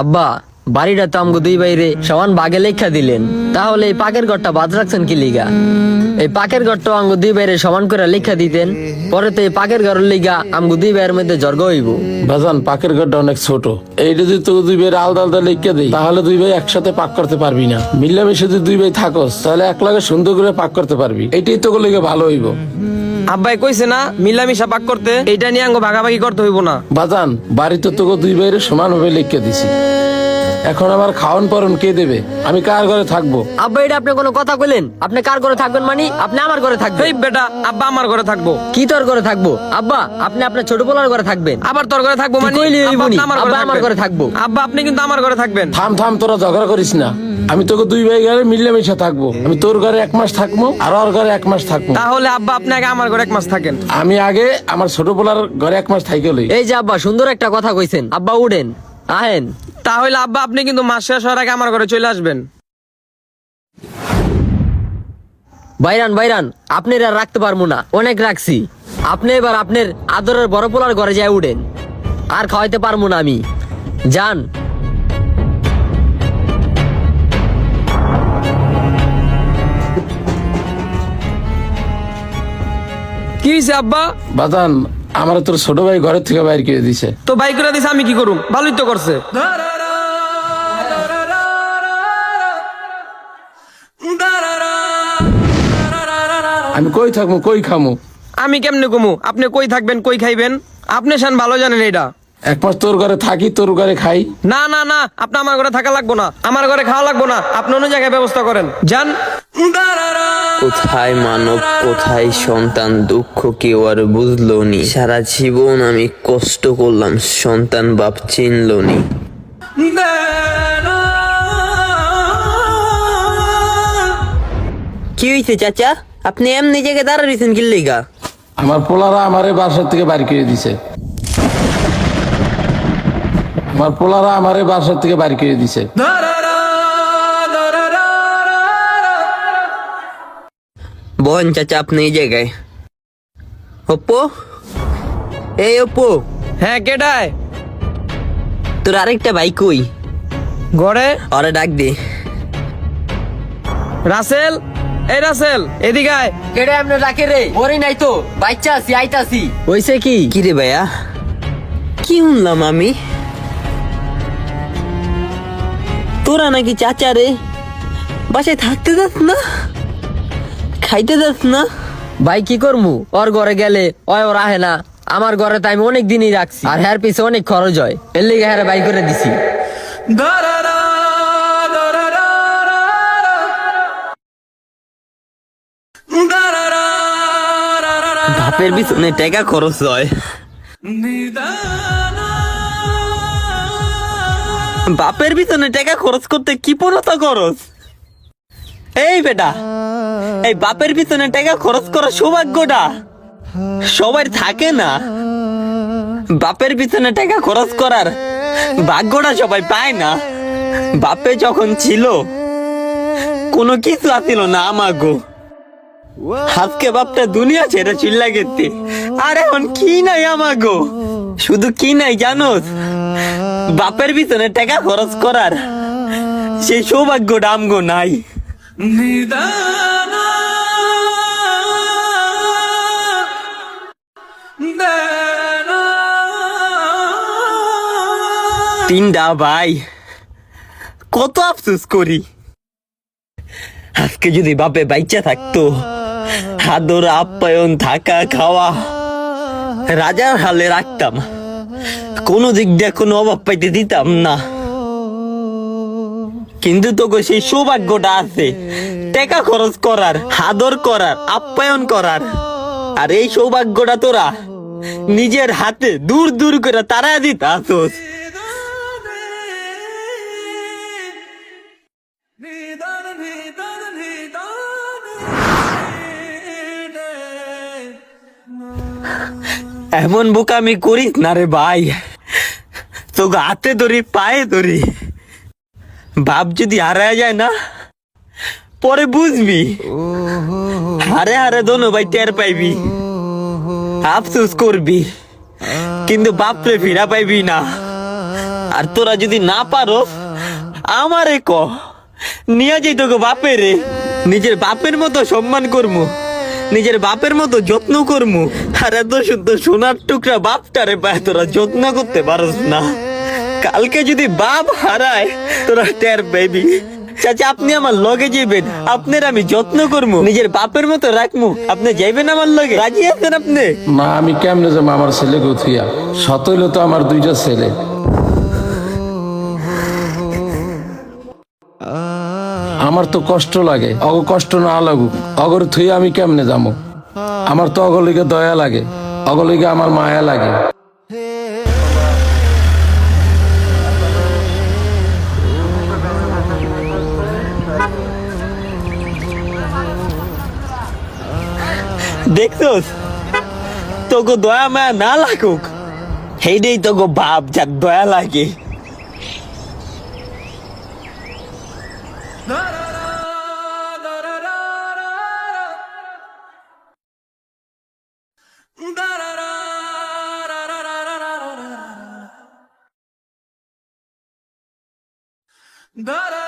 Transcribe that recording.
আব্বা, বাড়িটা তো আমগো দুই বাইরে সমান বাগে লেখা দিলেন। তাহলে এই পাকের ঘরটা বাদ রাখছেন কি লিগা? এই পাকের ঘরটা আমগো দুই বাইরে সমান করে লেখা দিতেন, পরে তো এই পাকের ঘরের লিগা আমগো দুই ভাইয়ের মধ্যে জর্গ হইব। বাজান পাকের ঘরটা অনেক ছোট। এইটা যদি তোকে দুই ভাই আলাদা আলাদা লিখে দিই, তাহলে দুই ভাই একসাথে পাক করতে পারবি না। মিলামিশে যদি দুই ভাই থাকস, তাহলে এক লাগে সুন্দর করে পাক করতে পারবি। এটাই তোকে লেগে ভালো হইব। আব্বাই কইছে না, মিলামিশা পাক করতে এটা নিয়ে আঙ্গ ভাগাভাগি করতে হইব না। বাজান, বাড়িতে তোকে দুই ভাইয়ের সমানভাবে লিখে দিছি। এখন আমার খাওয়ান পরন কে দেবে? আমি কার ঘরে থাকব? আব্বা এটা আপনি কোনো কথা কইলেন? আপনি কার ঘরে থাকবেন মানে? আপনি আমার ঘরে থাকবেন। এই বেটা আব্বা আমার ঘরে থাকব। কি তোর ঘরে থাকব? আব্বা আপনি আপনার ছোট পোলার ঘরে থাকবেন। আবার তোর ঘরে থাকব মানে? কইলি হইবনি, আপনি আব্বা আমার ঘরে থাকব। আব্বা আপনি কিন্তু আমার ঘরে থাকবেন। থাম থাম তোরা ঝগড়া করিস না। আমি তোকে দুই ভাই ঘরে মিলেমিশে থাকব। আমি তোর ঘরে এক মাস থাকব আর ওর ঘরে এক মাস থাকব। তাহলে আব্বা আপনি আগে আমার ঘরে এক মাস থাকেন। আমি আগে আমার ছোট পোলার ঘরে এক মাস থাকি লই। এই যে আব্বা সুন্দর একটা কথা কইছেন। আব্বা উড়েন আহেন। তাহলে আব্বা আপনি কিন্তু মাস শেষ হওয়ার আগে আমার ঘরে চলে আসবেন। বাইরান বাইরান আপনি আর রাখতে পারব না। অনেক রাখছি। আপনি এবার আপনার আদরের বড় পোলার ঘরে যায় উড়েন আর খাওয়াইতে পারব না আমি। যান। কি হয়েছে আব্বা? বাজান আমার তোর ছোট ভাই ঘরের থেকে বাইর করে দিছে। তো বাইক করে দিছে আমি কি করুম? ভালোই তো করছে। আমি কই থাকব কই খামু? আমি কেমনে কমু আপনি কই থাকবেন কই খাইবেন? আপনি শান ভালো জানেন এটা এক মাস তোর ঘরে থাকি তোর ঘরে খাই। না না না আপনি আমার ঘরে থাকা লাগবো না। আমার ঘরে খাওয়া লাগবো না। আপনি অন্য জায়গায় ব্যবস্থা করেন। যান। কোথায় মানব কোথায় সন্তান দুঃখ কেউ আর বুঝলো নি। সারা জীবন আমি কষ্ট করলাম সন্তান বাপ চিনলো নি। কি হয়েছে চাচা? আপনি এমনি জায়গায় দাঁড়াইছেন কি লেগা? আমার পোলারা আমারে বাসার থেকে বাইর করে দিছে। আমার পোলারা আমারে বাসার থেকে বাইর করে দিছে। বহন চাচা আপনি এই জায়গায়। অপ্পো? এই অপ্পো। হ্যাঁ কেটায় তোর আরেকটা ভাই কই? গড়ে? ওরা ডাক দে। রাসেল? এই রাসেল এদিকে আয়। কেডে আপনি রাখে রে? ওরে নাই তো। বাচ্চা আছি আইতাছি হইছে কি? কি রে ভাইয়া? কি শুনলাম আমি? তোরা নাকি চাচা রে? বাসায় থাকতে যাস না? খাইতে যাস না? ভাই কি করমু? ওর ঘরে গেলে ওর আহে না। আমার ঘরে তো আমি অনেক দিনই রাখছি। আর হ্যার পিছে অনেক খরচ হয়। এর লিগে হ্যাঁ বাই করে দিছি। বাপের পিছনে টাকা খরচ হয়। বাপের পিছনে টাকা খরচ করতে কি পড়তা খরচ? এই বেটা, এই বাপের পিছনে টাকা খরচ করা সৌভাগ্যটা সবাই থাকে না। বাপের পিছনে টাকা খরচ করার ভাগ্যটা সবাই পায় না। বাপে যখন ছিল, কোনো কিছু আসিল না আমাগো। আজকে বাপটা দুনিয়া ছেড়ে চিল্লা গেছে। আর এখন কি নাই আমাগো? শুধু কি নাই জানো? বাপের পিছনে টাকা খরচ করার সেই সৌভাগ্যটা আমগো নাই। তিনটা ভাই কত আফসোস করি। আজকে যদি বাপে বাইচা থাকতো আদর আপ্যায়ন, থাকা, খাওয়া। রাজার হালে রাখতাম। কোনো দিক দিয়ে কোনো অভাব পাইতে দিতাম না। কিন্তু তোকে সেই সৌভাগ্যটা আছে। টাকা খরচ করার, আদর করার, আপ্যায়ন করার। আর এই সৌভাগ্যটা তোরা নিজের হাতে দূর দূর করে তারা দিতা আসোস এমন বোকামি করিস না রে ভাই। তোকে হাতে ধরি, পায়ে ধরি। বাপ যদি হারায় যায় না, পরে বুঝবি। হারে হারে দোনো ভাই টের পাইবি। আফসোস করবি। কিন্তু বাপরে ফিরা পাইবি না। আর তোরা যদি না পারো, আমারে ক। নিয়ে যাই তোকে বাপের। নিজের বাপের মতো সম্মান করমু। নিজের বাপের মতো যত্ন করমু। আর এত সুন্দর সোনার টুকরা বাপটারে পায়, তোরা যত্ন করতে পারস না। কালকে যদি বাপ হারায়, তোরা টের বেবি চাচা, আপনি আমার লগে যাইবেন, আপনার আমি যত্ন করব নিজের বাপের মতো রাখমু। আপনি যাইবেন আমার লগে, রাজি আছেন আপনি? না আমি কেমনে যাব আমার ছেলে গথুইয়া সতইল তো আমার দুইটা ছেলে। আমার তো কষ্ট লাগে, অগ কষ্ট না লাগুক, অগর থুই আমি কেমনে যাব আমার তো অগলিকে দয়া লাগে অগলিকে আমার মায়া লাগে। দেখছোস? তোকে দয়া মায়া না লাগুক সেইটাই তোকে বাপ যার দয়া লাগে। Da-da!